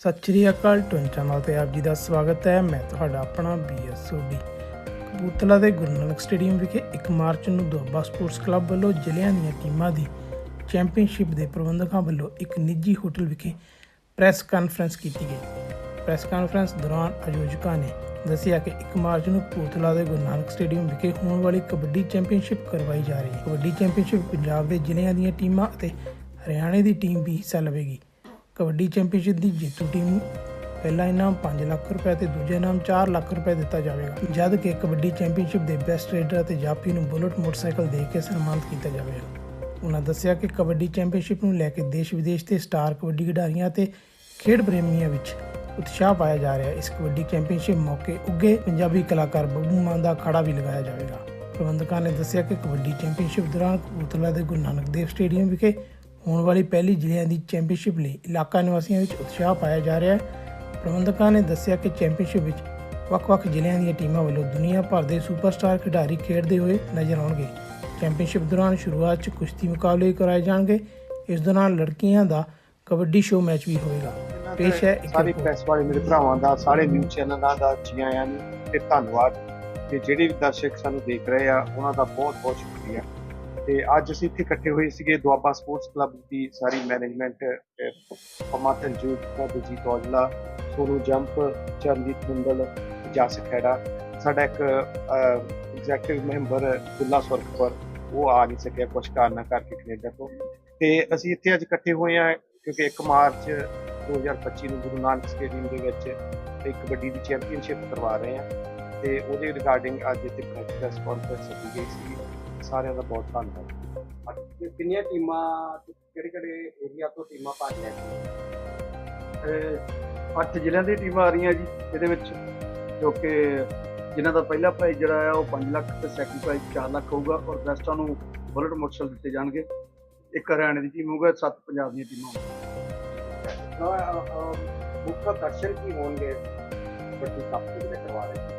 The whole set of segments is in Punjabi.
ਸਤਿ ਸ਼੍ਰੀ ਅਕਾਲ ਟਵਿਨ ਚੈਨਲ ਤੇ ਆਪ ਜੀ ਦਾ ਸਵਾਗਤ ਹੈ। ਮੈਂ ਤੁਹਾਡਾ ਆਪਣਾ ਬੀਐਸ ਸੋਢੀ ਕਪੂਰਥਲਾ ਦੇ ਗੁਰੂ ਨਾਨਕ ਸਟੇਡੀਅਮ ਵਿਖੇ 1 ਮਾਰਚ ਨੂੰ ਦੁਆਬਾ ਸਪੋਰਟਸ ਕਲੱਬ ਵੱਲੋਂ ਜ਼ਿਲ੍ਹਿਆਂ ਦੀਆਂ ਟੀਮਾਂ ਦੀ ਚੈਂਪੀਅਨਸ਼ਿਪ ਦੇ ਪ੍ਰਬੰਧਕਾਂ ਵੱਲੋਂ ਇੱਕ ਨਿੱਜੀ ਹੋਟਲ ਵਿਖੇ ਪ੍ਰੈਸ ਕਾਨਫਰੰਸ ਕੀਤੀ ਗਈ। ਪ੍ਰੈਸ ਕਾਨਫਰੰਸ ਦੌਰਾਨ ਆਯੋਜਕਾਂ ਨੇ ਦੱਸਿਆ ਕਿ 1 ਮਾਰਚ ਨੂੰ ਕਪੂਰਥਲਾ ਦੇ ਗੁਰੂ ਨਾਨਕ ਸਟੇਡੀਅਮ ਵਿਖੇ ਹੋਣ ਵਾਲੀ ਕਬੱਡੀ ਚੈਂਪੀਅਨਸ਼ਿਪ ਕਰਵਾਈ ਜਾ ਰਹੀ ਹੈ। ਕਬੱਡੀ ਚੈਂਪੀਅਨਸ਼ਿਪ ਪੰਜਾਬ ਦੇ ਜ਼ਿਲ੍ਹਿਆਂ ਦੀਆਂ ਟੀਮਾਂ ਅਤੇ ਹਰਿਆਣੇ ਦੀ ਟੀਮ ਵੀ ਹਿੱਸਾ ਲਵੇਗੀ ਕਬੱਡੀ ਚੈਂਪੀਅਨਸ਼ਿਪ ਦੀ ਜੇਤੂ ਟੀਮ ਨੂੰ ਪਹਿਲਾ ਇਨਾਮ 5 ਲੱਖ ਰੁਪਏ ਤੇ ਦੂਜਾ ਇਨਾਮ 4 ਲੱਖ ਰੁਪਏ ਦਿੱਤਾ ਜਾਵੇਗਾ, ਜਦ ਕਿ ਕਬੱਡੀ ਚੈਂਪੀਅਨਸ਼ਿਪ ਦੇ ਬੈਸਟ ਰੇਡਰ ਅਤੇ ਜਾਫੀ ਨੂੰ ਬੁਲਟ ਮੋਟਰਸਾਈਕਲ ਦੇ ਕੇ ਸਨਮਾਨਿਤ ਕੀਤਾ ਜਾਵੇਗਾ। ਉਹਨਾਂ ਦੱਸਿਆ ਕਿ ਕਬੱਡੀ ਚੈਂਪੀਅਨਸ਼ਿਪ ਨੂੰ ਲੈ ਕੇ ਦੇਸ਼ ਵਿਦੇਸ਼ ਦੇ ਸਟਾਰ ਕਬੱਡੀ ਖਿਡਾਰੀਆਂ ਤੇ ਖੇਡ ਪ੍ਰੇਮੀਆਂ ਵਿੱਚ ਉਤਸ਼ਾਹ ਪਾਇਆ ਜਾ ਰਿਹਾ। ਹੈ ਇਸ ਕਬੱਡੀ ਚੈਂਪੀਅਨਸ਼ਿਪ ਮੌਕੇ ਉੱਗੇ ਪੰਜਾਬੀ ਕਲਾਕਾਰ ਬੱਬੂ ਮਾਨ ਦਾ ਅਖਾੜਾ ਵੀ ਲਗਾਇਆ ਜਾਵੇਗਾ। ਪ੍ਰਬੰਧਕਾਂ ਨੇ ਦੱਸਿਆ ਕਿ ਕਬੱਡੀ ਚੈਂਪੀਅਨਸ਼ਿਪ ਦੌਰਾਨ ਕਪੂਰਥਲਾ ਦੇ ਗੁਰੂ ਨਾਨਕ ਦੇਵ ਸਟੇਡੀਅਮ ਵਿਖੇ ਹੋਣ ਵਾਲੀ ਪਹਿਲੀ ਜ਼ਿਲ੍ਹਿਆਂ ਦੀ ਚੈਂਪੀਅਨਸ਼ਿਪ ਲਈ ਇਲਾਕਾ ਨਿਵਾਸੀਆਂ ਵਿੱਚ ਉਤਸ਼ਾਹ ਪਾਇਆ ਜਾ ਰਿਹਾ ਹੈ। ਪ੍ਰਬੰਧਕਾਂ ਨੇ ਦੱਸਿਆ ਕਿ ਚੈਂਪੀਅਨਸ਼ਿਪ ਵਿੱਚ ਵੱਖ-ਵੱਖ ਜ਼ਿਲ੍ਹਿਆਂ ਦੀਆਂ ਟੀਮਾਂ ਵੱਲੋਂ ਦੁਨੀਆ ਭਰ ਦੇ ਸੁਪਰਸਟਾਰ ਖਿਡਾਰੀ ਖੇਡਦੇ ਹੋਏ ਨਜ਼ਰ ਆਉਣਗੇ। ਚੈਂਪੀਅਨਸ਼ਿਪ ਦੌਰਾਨ ਸ਼ੁਰੂਆਤ 'ਚ ਕੁਸ਼ਤੀ ਮੁਕਾਬਲੇ ਕਰਾਏ ਜਾਣਗੇ। ਇਸ ਦੌਰਾਨ ਲੜਕੀਆਂ ਦਾ ਕਬੱਡੀ ਸ਼ੋਅ ਮੈਚ ਵੀ ਹੋਵੇਗਾ। ਪੇਸ਼ ਹੈ ਇੱਕ ਸਾਰੇ। ਪ੍ਰੈਸ ਵਾਲੇ ਮੇਰੇ ਭਰਾਵਾਂ ਦਾ ਸਾਰੇ ਨਿਊਜ਼ ਚੈਨਲਾਂ ਦਾ ਜੀ ਆਇਆਂ ਨੂੰ ਤੇ ਧੰਨਵਾਦ। ਤੇ ਜਿਹੜੇ ਵੀ ਦਰਸ਼ਕ ਸਾਨੂੰ ਦੇਖ ਰਹੇ ਆ ਉਹਨਾਂ ਦਾ ਬਹੁਤ ਬਹੁਤ ਸ਼ੁਕਰੀਆ। ਤੇ ਅੱਜ ਅਸੀਂ ਇੱਥੇ ਇਕੱਠੇ ਹੋਏ ਸੀਗੇ ਦੁਆਬਾ ਸਪੋਰਟਸ ਕਲੱਬ ਦੀ ਸਾਰੀ ਮੈਨੇਜਮੈਂਟ ਪਮਾਤਨ ਜੂਤ ਬਲਜੀਤ ਔਜਲਾ, ਸੋਨੂ ਜੰਪ, ਚਰਨਜੀਤ ਮੰਡਲ, ਜਸ ਖੈੜਾ ਸਾਡਾ ਇੱਕ ਐਗਜ਼ੈਕਟਿਵ ਮੈਂਬਰ ਦੁੱਲਾ ਸੁਰਖਪੁਰ ਉਹ ਆ ਨਹੀਂ ਸਕਿਆ ਕੁਝ ਕਾਰਨਾਂ ਕਰਕੇ ਕੈਨੇਡਾ ਤੋਂ। ਤੇ ਅਸੀਂ ਇੱਥੇ ਅੱਜ ਇਕੱਠੇ ਹੋਏ ਆ ਕਿਉਂਕਿ 1 ਮਾਰਚ 2025 ਨੂੰ ਗੁਰੂ ਨਾਨਕ ਸਟੇਡੀਅਮ ਦੇ ਵਿੱਚ ਇੱਕ ਕਬੱਡੀ ਦੀ ਚੈਂਪੀਅਨਸ਼ਿਪ ਕਰਵਾ ਰਹੇ ਆ ਤੇ ਉਹਦੇ ਰਿਗਾਰਡਿੰਗ ਅੱਜ ਇੱਥੇ ਪ੍ਰੈਸ ਕਾਨਫਰੰਸ ਕੀਤੀ ਗਈ ਸੀ ਸਾਰਿਆਂ ਦਾ ਬਹੁਤ ਧੰਨਵਾਦ। ਕਿੰਨੀਆਂ ਟੀਮਾਂ ਕਿਹੜੇ ਕਿਹੜੇ ਏਰੀਆ ਤੋਂ ਟੀਮਾਂ ਭਾਗ ਲੈ ਅਹ ਅੱਠ ਜ਼ਿਲ੍ਹਿਆਂ ਦੀਆਂ ਟੀਮਾਂ ਆ ਰਹੀਆਂ ਜੀ ਇਹਦੇ ਵਿੱਚ ਜੋ ਕਿ ਜਿਨ੍ਹਾਂ ਦਾ ਪਹਿਲਾ ਪ੍ਰਾਈਜ਼ ਜਿਹੜਾ ਆ ਉਹ 5 ਲੱਖ ਤੇ ਸੈਕੰਡ ਪ੍ਰਾਈਜ਼ 4 ਲੱਖ ਹੋਊਗਾ ਔਰ ਬੈਸਟਾਂ ਨੂੰ ਬੁਲਟ ਮੋਟਰਸਾਈਕਲ ਦਿੱਤੇ ਜਾਣਗੇ। ਇੱਕ ਹਰਿਆਣੇ ਦੀ ਟੀਮ ਹੋਊਗਾ ਸੱਤ ਪੰਜਾਬ ਦੀਆਂ ਟੀਮਾਂ ਹੋਣਗੀਆਂ। ਮੁੱਖ ਦਰਸ਼ਨ ਕੀ ਹੋਣਗੇ? ਕਬੱਡੀ ਕੱਪ ਦੇ ਕਰਵਾ ਰਹੇ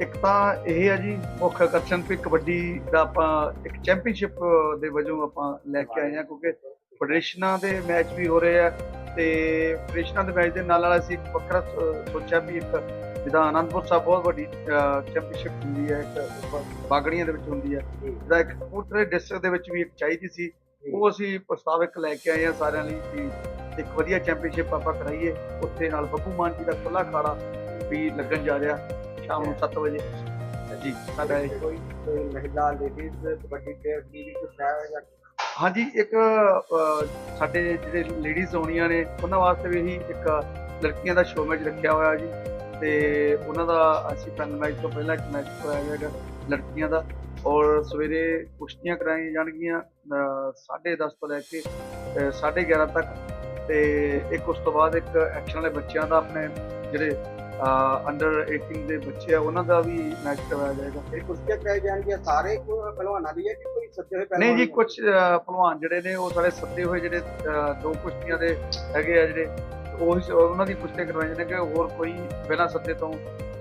ਇੱਕ ਤਾਂ ਇਹ ਹੈ ਜੀ, ਮੁੱਖ ਆਕਰਸ਼ਣ ਵੀ ਕਬੱਡੀ ਦਾ ਆਪਾਂ ਇੱਕ ਚੈਂਪੀਅਨਸ਼ਿਪ ਦੇ ਵਜੋਂ ਆਪਾਂ ਲੈ ਕੇ ਆਏ ਹਾਂ, ਕਿਉਂਕਿ ਫੈਡਰੇਸ਼ਨਾਂ ਦੇ ਮੈਚ ਵੀ ਹੋ ਰਹੇ ਆ ਤੇ ਫੈਡਰੇਸ਼ਨਾਂ ਦੇ ਮੈਚ ਦੇ ਨਾਲ ਨਾਲ ਅਸੀਂ ਇੱਕ ਵੱਖਰਾ ਸੋ- ਸੋਚਿਆ ਵੀ ਇੱਕ ਜਿੱਦਾਂ ਅਨੰਦਪੁਰ ਸਾਹਿਬ ਬਹੁਤ ਵੱਡੀ ਚੈਂਪੀਅਨਸ਼ਿਪ ਹੁੰਦੀ ਹੈ, ਇੱਕ ਬਾਗੜੀਆਂ ਦੇ ਵਿੱਚ ਹੁੰਦੀ ਹੈ। ਜਿਹਦਾ ਇੱਕ ਕਪੂਰਥਲੇ ਡਿਸਟ੍ਰਿਕਟ ਦੇ ਵਿੱਚ ਵੀ ਇੱਕ ਚਾਹੀਦੀ ਸੀ, ਉਹ ਅਸੀਂ ਪ੍ਰਸਤਾਵ ਇੱਕ ਲੈ ਕੇ ਆਏ ਹਾਂ ਸਾਰਿਆਂ ਲਈ ਕਿ ਇੱਕ ਵਧੀਆ ਚੈਂਪੀਅਨਸ਼ਿਪ ਆਪਾਂ ਕਰਾਈਏ। ਉੱਥੇ ਨਾਲ ਬੱਬੂ ਮਾਨ ਜੀ ਦਾ ਖੁੱਲਾ ਖਾੜਾ ਵੀ ਲੱਗਣ ਜਾ ਰਿਹਾ। ਸ਼ਾਮ ਨੂੰ 7 ਵਜੇ। ਜੀ। ਸਾਡਾ ਇਹ ਕੋਈ ਕੋਈ ਮਹਿਲਾ ਲੇਡੀਜ਼ ਕਬੱਡੀ ਪਲੇਅਰ ਦੀ ਵੀ ਕੁਝ ਹੈ ਜਾਂ ਹਾਂਜੀ ਇੱਕ ਅਹ, ਸਾਡੇ ਜਿਹੜੇ ਲੇਡੀਜ਼ ਆਉਣੀਆਂ ਨੇ ਉਹਨਾਂ ਵਾਸਤੇ ਵੀ ਇਹੀ ਇੱਕ ਲੜਕੀਆਂ ਦਾ ਸ਼ੋਅ ਮੈਚ ਰੱਖਿਆ ਹੋਇਆ ਜੀ। ਤੇ ਉਹਨਾਂ ਦਾ ਅਸੀਂ ਪਹਿਲ ਮੈਚ ਤੋਂ ਪਹਿਲਾਂ ਇੱਕ ਮੈਚ ਕਰਾਇਆ ਜਾਏਗਾ ਲੜਕੀਆਂ ਦਾ। ਔਰ ਸਵੇਰੇ ਕੁਸ਼ਤੀਆਂ ਕਰਾਈਆਂ ਜਾਣਗੀਆਂ 10:30 ਤੋਂ ਲੈ ਕੇ ਅਹ, 11:30 ਤੱਕ। ਤੇ ਇੱਕ ਉਸ ਤੋਂ ਬਾਅਦ ਇੱਕ ਐਕਸ਼ਨ ਵਾਲੇ ਬੱਚਿਆਂ ਦਾ ਆਪਣੇ ਜਿਹੜੇ ਅੰਡਰ 18 ਦੇ ਬੱਚੇ ਆ ਉਹਨਾਂ ਦਾ ਵੀ ਮੈਚ ਕਰਵਾਇਆ ਜਾਏਗਾ ਇਹ ਕੁਸ਼ਤੀਆਂ ਕਰਾਈ ਜਾਣਗੀਆਂ ਸਾਰੇ ਪਹਿਲਵਾਨਾਂ ਦੀ ਹੈ ਕਿ ਕੋਈ ਸੱਜੇ ਹੋਏ ਪਹਿਲਵਾਨ ਨਹੀਂ ਜੀ? ਕੁਝ ਪਹਿਲਵਾਨ ਜਿਹੜੇ ਨੇ ਉਹ ਸਾਰੇ ਸੱਦੇ ਹੋਏ ਜਿਹੜੇ ਦੋ ਕੁਸ਼ਤੀਆਂ ਦੇ ਹੈਗੇ ਆ ਜਿਹੜੇ ਉਹ ਉਹਨਾਂ ਦੀ ਕੁਸ਼ਤੀ ਕਰਵਾਈਆਂ ਨੇ ਕਿ ਹੋਰ ਕੋਈ ਬਿਨਾਂ ਸੱਦੇ ਤੋਂ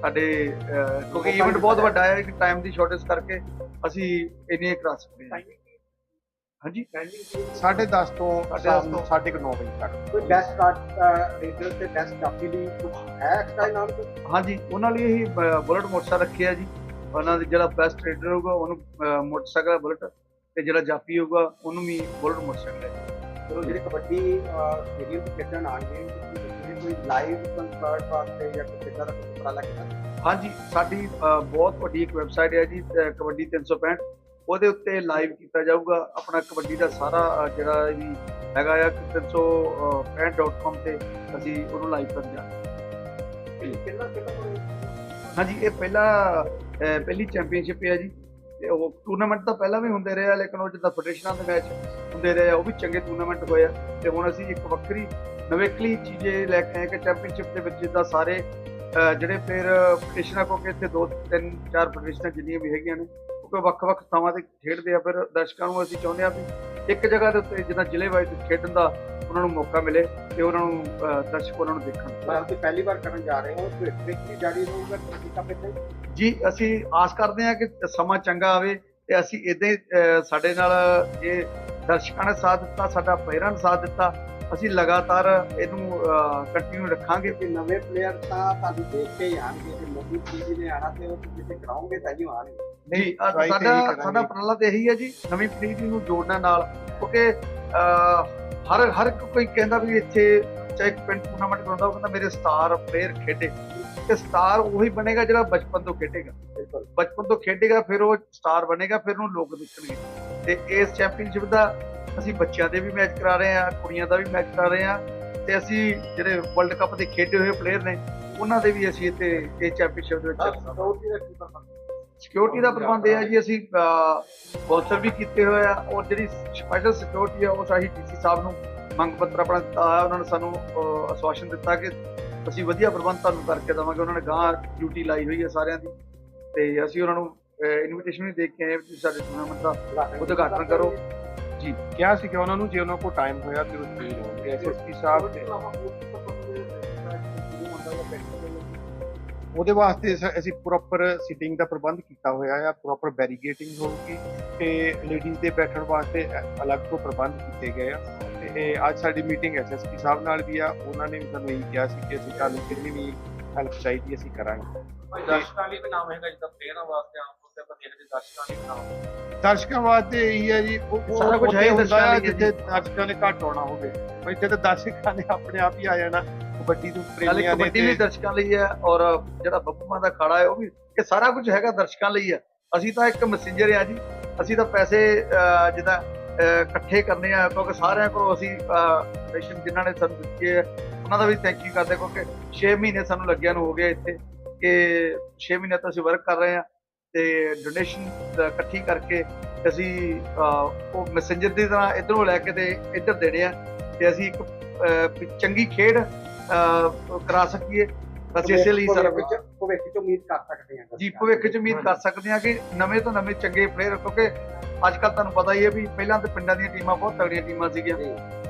ਸਾਡੇ ਕਿਉਂਕਿ ਇਵੈਂਟ ਬਹੁਤ ਵੱਡਾ ਹੈ ਕਿ ਟਾਈਮ ਦੀ ਸ਼ਾਰਟੇਜ ਕਰਕੇ ਅਸੀਂ ਇੰਨੇ ਕਰਾ ਸਕਦੇ ਹਾਂ ਹਾਂਜੀ? ਸਾਢੇ 10 ਤੋਂ ਸਾਢੇ ਸ਼ਾਮ ਨੂੰ ਤੋਂ। 9:30 ਵਜੇ ਤੱਕ। ਕੋਈ ਬੈਸਟ ਕਾਰਡ ਰੀਡਰ ਤੇ ਬੈਸਟ ਕਾਪੀ ਲਈ ਕੁਝ ਹੈ ਐਕਸਟਰਾ ਇਨਾਮ ਕੋਈ? ਹਾਂਜੀ ਉਹਨਾਂ ਲਈ ਹੀ ਬੁਲਟ ਮੋਟਰਸਾਈਕਲ ਰੱਖਿਆ ਜੀ। ਉਹਨਾਂ ਦੇ ਜਿਹੜਾ ਬੈਸਟ ਰੇਡਰ ਹੋਊਗਾ ਉਹਨੂੰ ਅਹ, ਮੋਟਰਸਾਈਕਲ ਬੁਲਟ ਤੇ ਜਿਹੜਾ ਜਾਪੀ ਹੋਊਗਾ ਉਹਨੂੰ ਵੀ ਬੁਲਟ ਮੋਟਰਸਾਈਕਲ ਹੈ ਚਲੋ ਜਿਹੜੇ ਕਬੱਡੀ ਸਟੇਡੀਅਮ ਤੇ ਖੇਡਣ ਆਣਗੇ ਤੁਸੀਂ ਕੋਈ ਲਾਈਵ ਕੰਸਰਟ ਵਾਸਤੇ ਜਾਂ ਕੋਈ ਇਦਾਂ ਦਾ ਕੁਝ ਪਤਾ ਲੱਗਦਾ ਹਾਂਜੀ ਸਾਡੀ ਅ, ਬਹੁਤ ਵੱਡੀ ਇੱਕ ਵੈਬਸਾਈਟ ਹੈ ਜੀ ਅ, ਕਬੱਡੀ 365 ਉਹਦੇ ਉੱਤੇ ਲਾਈਵ ਕੀਤਾ ਜਾਊਗਾ। ਆਪਣਾ ਕਬੱਡੀ ਦਾ ਸਾਰਾ ਜਿਹੜਾ ਵੀ ਹੈਗਾ ਆ 365.com ਤੇ ਅਸੀਂ ਉਹਨੂੰ ਲਾਈਵ ਕਰਨ ਜਾ ਹਾਂ। ਹਾਂਜੀ, ਇਹ ਪਹਿਲਾ ਪਹਿਲੀ ਚੈਂਪੀਅਨਸ਼ਿਪ ਹੈ ਜੀ। ਤੇ ਉਹ ਟੂਰਨਾਮੈਂਟ ਤਾਂ ਪਹਿਲਾਂ ਵੀ ਹੁੰਦੇ ਰਹੇ ਆ, ਲੇਕਿਨ ਉਹ ਜਿੱਦਾਂ ਫੈਡਰੇਸ਼ਨਾਂ ਦੇ ਮੈਚ ਹੁੰਦੇ ਰਹੇ ਆ, ਉਹ ਵੀ ਚੰਗੇ ਟੂਰਨਾਮੈਂਟ ਹੋਏ ਆ। ਤੇ ਹੁਣ ਅਸੀਂ ਇੱਕ ਵੱਖਰੀ, ਨਵੇਕਲੀ ਚੀਜ਼ੇ ਲੈ ਕੇ ਆਏ ਕਿ ਚੈਂਪੀਅਨਸ਼ਿਪ ਦੇ ਵਿੱਚ ਜਿੱਦਾਂ ਸਾਰੇ ਜਿਹੜੇ ਫਿਰ ਫੈਡਰੇਸ਼ਨਾਂ ਕੋਲ ਇੱਥੇ ਦੋ, ਤਿੰਨ, ਚਾਰ ਫੈਡਰੇਸ਼ਨਾਂ ਜਿੰਨੀਆਂ ਵੀ ਹੈਗੀਆਂ ਨੇ ਕਿਉਂਕਿ ਵੱਖ-ਵੱਖ ਥਾਵਾਂ ਤੇ ਖੇਡਦੇ ਆ ਫਿਰ ਦਰਸ਼ਕਾਂ ਨੂੰ ਅਸੀਂ ਚਾਹੁੰਦੇ ਆ ਵੀ ਇੱਕ ਜਗ੍ਹਾ ਦੇ ਉੱਤੇ ਜਿੱਦਾਂ ਜ਼ਿਲ੍ਹੇ ਵਾਈਜ਼ ਖੇਡਣ ਦਾ ਉਹਨਾਂ ਨੂੰ ਮੌਕਾ ਮਿਲੇ ਤੇ ਉਹਨਾਂ ਨੂੰ ਦਰਸ਼ਕ ਉਹਨਾਂ ਨੂੰ ਦੇਖਣ। ਮੈਂ ਤੁਸੀਂ ਪਹਿਲੀ ਵਾਰ ਕਰਨ ਜਾ ਰਹੇ ਹੋ ਤੇ ਜਾਰੀ ਰਹੂਗਾ ਕੱਪ ਇੱਥੇ ਜੀ ਅਸੀਂ ਆਸ ਕਰਦੇ ਹਾਂ ਕਿ ਸਮਾਂ ਚੰਗਾ ਆਵੇ ਤੇ ਅਸੀਂ ਇਦਾਂ ਸਾਡੇ ਨਾਲ ਇਹ ਦਰਸ਼ਕਾਂ ਨੇ ਸਾਥ ਦਿੱਤਾ ਸਾਡਾ ਪਲੇਅਰਾਂ ਨੇ ਸਾਥ ਦਿੱਤਾ। ਅਸੀਂ ਲਗਾਤਾਰ ਇਹਨੂੰ ਕੰਟੀਨਿਊ ਰੱਖਾਂਗੇ ਕਿ ਨਵੇਂ ਪਲੇਅਰ ਤਾਂ ਤੁਹਾਨੂੰ ਦੇਖ ਕੇ ਹੀ ਆਣਗੇ ਜੇ ਨਵੀਂ ਪੀੜ੍ਹੀ ਨੇ ਆਣਾ ਤੇ ਉਹ ਤੁਸੀਂ ਕਰਾਉਂਗੇ ਤਾਂ ਹੀ ਆਣਗੇ ਨਹੀਂ ਸਾਡਾ। ਸਾਡਾ ਉਪਰਾਲਾ ਤੇ ਇਹੀ ਹੈ ਜੀ ਨਵੀਂ ਪੀੜ੍ਹੀ ਨੂੰ ਜੋੜਨ ਨਾਲ ਕਿਉਂਕਿ ਹਰ ਹਰ ਕੋਈ ਕਹਿੰਦਾ ਵੀ ਇੱਥੇ ਚਾਹੇ ਪਿੰਡ ਟੂਰਨਾਮੈਂਟ ਕਰਾਉਂਦਾ ਉਹ ਕਹਿੰਦਾ ਮੇਰੇ ਸਟਾਰ ਪਲੇਅਰ ਖੇਡੇ। ਤੇ ਸਟਾਰ ਉਹੀ ਬਣੇਗਾ ਜਿਹੜਾ ਬਚਪਨ ਤੋਂ ਖੇਡੇਗਾ। ਬਿਲਕੁਲ। ਬਚਪਨ ਤੋਂ ਖੇਡੇਗਾ ਫਿਰ ਉਹ ਸਟਾਰ ਬਣੇਗਾ ਫਿਰ ਉਹਨੂੰ ਲੋਕ ਦੇਖਣਗੇ। ਤੇ ਇਸ ਚੈਂਪੀਅਨਸ਼ਿਪ ਦਾ ਅਸੀਂ ਬੱਚਿਆਂ ਦੇ ਵੀ ਮੈਚ ਕਰਾ ਰਹੇ ਹਾਂ ਕੁੜੀਆਂ ਦਾ ਵੀ ਮੈਚ ਕਰਾ ਰਹੇ ਹਾਂ ਤੇ ਅਸੀਂ ਜਿਹੜੇ ਵਰਲਡ ਕੱਪ ਦੇ ਖੇਡੇ ਹੋਏ ਪਲੇਅਰ ਨੇ ਉਹਨਾਂ ਦੇ ਵੀ ਅਸੀਂ ਇੱਥੇ ਇਹ ਚੈਂਪੀਅਨਸ਼ਿਪ ਦੇ ਵਿੱਚ ਸਿਕਿਉਰਿਟੀ ਦਾ ਕੀ ਪ੍ਰਬੰਧ? ਇਹ ਹੈ ਜੀ ਅਸੀਂ ਬਾਉਂਸਰ ਵੀ ਕੀਤੇ ਹੋਏ ਆ ਔਰ ਜਿਹੜੀ ਸਪੈਸ਼ਲ ਸਿਕਿਉਰਿਟੀ ਆ ਉਹ ਸਾਹੀ ਡੀਸੀ ਸਾਹਿਬ ਨੂੰ ਮੰਗ ਪੱਤਰ ਆਪਣਾ ਦਿੱਤਾ ਹੋਇਆ ਉਹਨਾਂ ਨੇ ਸਾਨੂੰ ਅਸਵਾਸ਼ਨ ਦਿੱਤਾ ਕਿ ਅਸੀਂ ਵਧੀਆ ਪ੍ਰਬੰਧ ਤੁਹਾਨੂੰ ਕਰਕੇ ਦੇਵਾਂਗੇ। ਉਹਨਾਂ ਨੇ ਗਾਂ ਡਿਊਟੀ ਲਾਈ ਹੋਈ ਹੈ ਸਾਰਿਆਂ ਦੀ ਤੇ ਅਸੀਂ ਉਹਨਾਂ ਨੂੰ ਇਨਵੀਟੇਸ਼ਨ ਵੀ ਦੇ ਕੇ ਆਏ ਤੁਸੀਂ ਸਾਡੇ ਟੂਰਨਾਮੈਂਟ ਦਾ ਉਦਘਾਟਨ ਕਰੋ। ਕਿਹਾ ਸੀ ਕਿ ਉਹਨਾਂ ਨੂੰ ਜੇ ਉਹਨਾਂ ਕੋਲ ਟਾਈਮ ਹੋਇਆ ਤੇ ਉਹ ਜ਼ਰੂਰ ਆਉਣਗੇ। ਐਸਐਸਪੀ ਸਾਹਿਬ ਤੇ ਉਹਦੇ ਵਾਸਤੇ ਅਸੀਂ ਪ੍ਰੋਪਰ ਸੀਟਿੰਗ ਦਾ ਪ੍ਰਬੰਧ ਕੀਤਾ ਹੋਇਆ ਆ ਪ੍ਰੋਪਰ ਬੈਰੀਗੇਟਿੰਗ ਹੋਊਗੀ ਤੇ ਲੇਡੀਜ਼ ਦੇ ਬੈਠਣ ਵਾਸਤੇ ਅਲੱਗ ਤੋਂ ਪ੍ਰਬੰਧ ਕੀਤੇ ਗਏ ਆ। ਤੇ ਇਹ ਅੱਜ ਸਾਡੀ ਮੀਟਿੰਗ ਐਸਐਸਪੀ ਸਾਹਿਬ ਨਾਲ ਵੀ ਆ ਉਹਨਾਂ ਨੇ ਵੀ ਸਾਨੂੰ ਇਹ ਕਿਹਾ ਸੀ ਕਿ ਅਸੀਂ ਤੁਹਾਨੂੰ ਜਿੰਨੀ ਵੀ ਹੈਲਪ ਚਾਹੀਦੀ ਅਸੀਂ ਕਰਾਂਗੇ। ਦਰਸ਼ਕਾਂ ਲਈ ਵੀ ਨਾਮ ਹੈਗਾ ਜਿੱਦਾਂ ਵਾਸਤੇ ਆਮ ਆਪਾਂ ਦੇਖਦੇ ਦਰਸ਼ਕਾਂ ਲਈ ਦਰਸ਼ਕਾਂ ਵਾਸਤੇ ਇਹੀ ਹੈ ਜੀ ਉਹ ਸਾਰਾ ਕੁਛ ਹੈ ਹੁੰਦਾ ਲਈ ਹੈ ਜਿੱਥੇ ਦਰਸ਼ਕਾਂ ਨੇ ਘੱਟ ਆਉਣਾ ਹੋਵੇ। ਪਰ ਇੱਥੇ ਤਾਂ ਦਰਸ਼ਕਾਂ ਨੇ ਆਪਣੇ ਆਪ ਹੀ ਆ ਜਾਣਾ। ਕਬੱਡੀ ਤੋਂ ਨਾਲੇ ਪ੍ਰੇਮੀਆਂ ਨੇ ਕਬੱਡੀ ਵੀ ਦਰਸ਼ਕਾਂ ਲਈ ਹੈ ਔਰ ਜਿਹੜਾ ਬੱਬੂਆਂ ਦਾ ਖਾੜਾ ਹੈ ਉਹ ਵੀ ਇਹ ਸਾਰਾ ਕੁਝ ਹੈਗਾ ਦਰਸ਼ਕਾਂ ਲਈ ਹੈ। ਅਸੀਂ ਤਾਂ ਇੱਕ ਮੈਸੇਂਜਰ ਆ ਜੀ। ਅਸੀਂ ਤਾਂ ਪੈਸੇ ਜਿੱਦਾਂ ਇਕੱਠੇ ਕਰਨੇ ਆ ਕਿਉਂਕਿ ਸਾਰਿਆਂ ਕੋਲੋਂ ਅਸੀਂ ਰੇਸ਼ਨ ਜਿਨ੍ਹਾਂ ਨੇ ਸਾਨੂੰ ਦਿੱਤੀ ਹੈ ਉਹਨਾਂ ਦਾ ਵੀ ਥੈਂਕ ਯੂ ਕਰਦੇ ਕਿਉਂਕਿ 6 ਮਹੀਨੇ ਸਾਨੂੰ ਲੱਗਿਆ ਨੂੰ ਹੋ ਗਏ ਇੱਥੇ ਕਿ 6 ਮਹੀਨੇ ਤੋਂ ਅਸੀਂ ਵਰਕ ਕਰ ਰਹੇ ਆ ਤੇ ਡੋਨੇਸ਼ਨ ਇਕੱਠੀ ਕਰਕੇ ਅਸੀਂ ਉਹ ਮੈਸੇਂਜਰ ਦੀ ਤਰ੍ਹਾਂ ਇਧਰੋਂ ਲੈ ਕੇ ਤੇ ਇੱਧਰ ਦੇਣੇ ਆ ਤੇ ਅਸੀਂ ਇੱਕ ਚੰਗੀ ਖੇਡ ਕਰਾ ਸਕੀਏ ਅਸੀਂ ਇਸੇ ਲਈ ਸਾਰਾ ਭਵਿੱਖ 'ਚ- ਉਮੀਦ ਕਰ ਸਕਦੇ ਹਾਂ ਜੀ ਭਵਿੱਖ ਚ ਉਮੀਦ ਕਰ ਸਕਦੇ ਹਾਂ ਕਿ ਨਵੇਂ ਤੋਂ ਨਵੇਂ ਚੰਗੇ ਪਲੇਅਰ ਕਿਉਂਕਿ ਅੱਜ ਕੱਲ ਤੁਹਾਨੂੰ ਪਤਾ ਹੀ ਹੈ ਵੀ ਪਹਿਲਾਂ ਤੇ ਪਿੰਡਾਂ ਦੀਆਂ ਟੀਮਾਂ ਬਹੁਤ ਤਗੜੀਆਂ ਟੀਮਾਂ ਸੀਗੀਆਂ।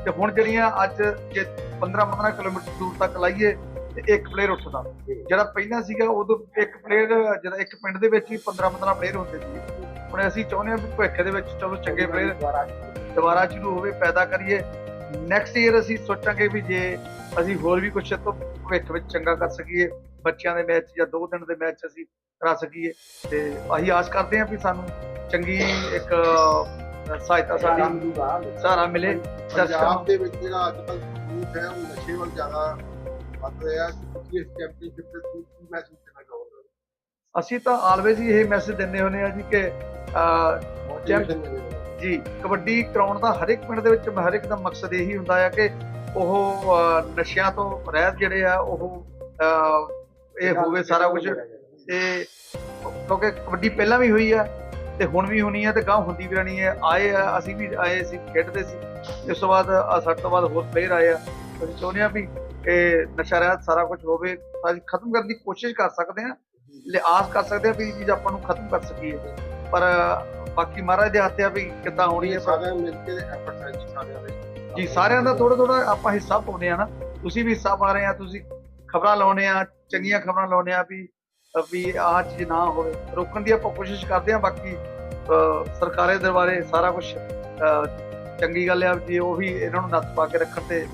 ਤੇ ਹੁਣ ਜਿਹੜੀਆਂ ਅੱਜ ਜੇ 15-15 ਕਿਲੋਮੀਟਰ ਦੂਰ ਤੱਕ ਲਾਈਏ ਤੇ ਇੱਕ ਪਲੇਅਰ ਉੱਠਦਾ। ਜਿਹੜਾ ਪਹਿਲਾਂ ਸੀਗਾ ਉਦੋਂ ਇੱਕ ਪਲੇਅਰ ਜਿਹੜਾ ਇੱਕ ਪਿੰਡ ਦੇ ਵਿੱਚ ਹੀ 15-15 ਪਲੇਅਰ ਹੁੰਦੇ ਸੀ। ਹੁਣ ਅਸੀਂ ਚਾਹੁੰਦੇ ਹਾਂ ਵੀ ਭਵਿੱਖ ਦੇ ਵਿੱਚ ਚਲੋ ਚੰਗੇ ਪਲੇਅਰ ਦੁਬਾਰਾ ਸ਼ੁਰੂ ਹੋਵੇ ਪੈਦਾ ਕਰੀਏ। ਨੈਕਸਟ ਈਅਰ ਅਸੀਂ ਸੋਚਾਂਗੇ ਵੀ ਜੇ ਅਸੀਂ ਹੋਰ ਵੀ ਕੁਝ ਤੋਂ ਭਵਿੱਖ ਵਿੱਚ ਚੰਗਾ ਕਰ ਸਕੀਏ ਬੱਚਿਆਂ ਦੇ ਮੈਚ ਜਾਂ ਦੋ ਦਿਨ ਦੇ ਮੈਚ ਅਸੀਂ ਕਰਾ ਸਕੀਏ। ਤੇ ਅਸੀਂ ਆਸ ਕਰਦੇ ਹਾਂ ਵੀ ਸਾਨੂੰ ਚੰਗੀ ਇੱਕ ਸਹਾਇਤਾ ਸਾਡੀ ਸਹਾਰਾ ਮਿਲੇ। ਪੰਜਾਬ ਦੇ ਵਿੱਚ ਜਿਹੜਾ ਅੱਜ ਕੱਲ੍ਹ ਯੂਥ ਹੈ ਉਹ ਨਸ਼ੇ ਵੱਲ ਜ਼ਿਆਦਾ ਵੱਧ ਰਿਹਾ ਕਿ ਇਸ ਚੈਂਪੀਅਨਸ਼ਿਪ ਦੇ ਥਰੂ ਕੀ ਮੈਸੇਜ ਦੇਣਾ ਚਾਹੋਗੇ ਅਸੀਂ ਤਾਂ ਆਲਵੇਜ਼ ਹੀ ਇਹ ਮੈਸੇਜ ਦਿੰਦੇ ਹੁੰਦੇ ਆ ਜੀ ਕਿ ਜੀ ਕਬੱਡੀ ਕਰਾਉਣ ਦਾ ਹਰ ਇੱਕ ਪਿੰਡ ਦੇ ਵਿੱਚ ਹਰ ਇੱਕ ਦਾ ਮਕਸਦ ਇਹੀ ਹੁੰਦਾ ਆ ਕਿ ਉਹ ਨਸ਼ਿਆਂ ਤੋਂ ਰਹਿਤ ਜਿਹੜੇ ਆ ਉਹ ਇਹ ਹੋਵੇ ਸਾਰਾ ਕੁਝ ਤੇ ਕਿਉਂਕਿ ਕਬੱਡੀ ਪਹਿਲਾਂ ਵੀ ਹੋਈ ਆ ਤੇ ਹੁਣ ਵੀ ਹੋਣੀ ਆ ਤੇ ਗਾਂ ਹੁੰਦੀ ਵੀ ਰਹਿਣੀ ਹੈ ਆਏ ਆ ਅਸੀਂ ਵੀ ਆਏ ਸੀ ਖੇਡਦੇ ਸੀ। ਇਸ ਤੋਂ ਬਾਅਦ ਸਾਡੇ ਤੋਂ ਬਾਅਦ ਹੋਰ ਪਲੇਅਰ ਆਏ ਆ। ਅਸੀਂ ਚਾਹੁੰਦੇ ਆ ਵੀ ਇਹ ਨਸ਼ਾ ਰਹਿਤ ਸਾਰਾ ਕੁਝ ਹੋਵੇ ਅਸੀਂ ਖਤਮ ਕਰਨ ਦੀ ਕੋਸ਼ਿਸ਼ ਕਰ ਸਕਦੇ ਆ ਲਿਆਸ ਕਰ ਸਕਦੇ ਆ ਵੀ ਇਹ ਚੀਜ਼ ਆਪਾਂ ਨੂੰ ਖਤਮ ਕਰ ਸਕੀਏ। ਪਰ ਬਾਕੀ ਮਹਾਰਾਜ ਦੇ ਹੱਥ ਆ ਵੀ ਕਿੱਦਾਂ ਹੋਣੀ ਹੈ ਸਾਰਿਆਂ ਮਿਲ ਕੇ ਐਫਰਟਸ ਹੈ ਜੀ ਸਾਰਿਆਂ ਦੇ। ਜੀ ਸਾਰਿਆਂ ਦਾ ਥੋੜਾ ਥੋੜਾ ਆਪਾਂ ਹਿੱਸਾ ਪਾਉਂਦੇ ਆ ਨਾ। ਤੁਸੀਂ ਵੀ ਹਿੱਸਾ ਪਾ ਰਹੇ ਆ ਤੁਸੀਂ ਖਬਰਾਂ ਲਾਉਣੇ ਆ ਚੰਗੀਆਂ ਖਬਰਾਂ ਲਾਉਣੇ ਆ ਵੀ ਵੀ ਆਹ ਚੀਜ਼ ਨਾ ਹੋਵੇ। ਰੋਕਣ ਦੀ ਆਪਾਂ ਕੋਸ਼ਿਸ਼ ਕਰਦੇ ਆ ਬਾਕੀ ਸਰਕਾਰੇ ਦਰਬਾਰੇ ਸਾਰਾ ਕੁਝ ਚੰਗੀ ਗੱਲ ਆ ਜੇ ਉਹ ਵੀ ਇਹਨਾਂ ਨੂੰ ਨੱਥ ਪਾ ਕੇ ਰੱਖਣ ਤੇ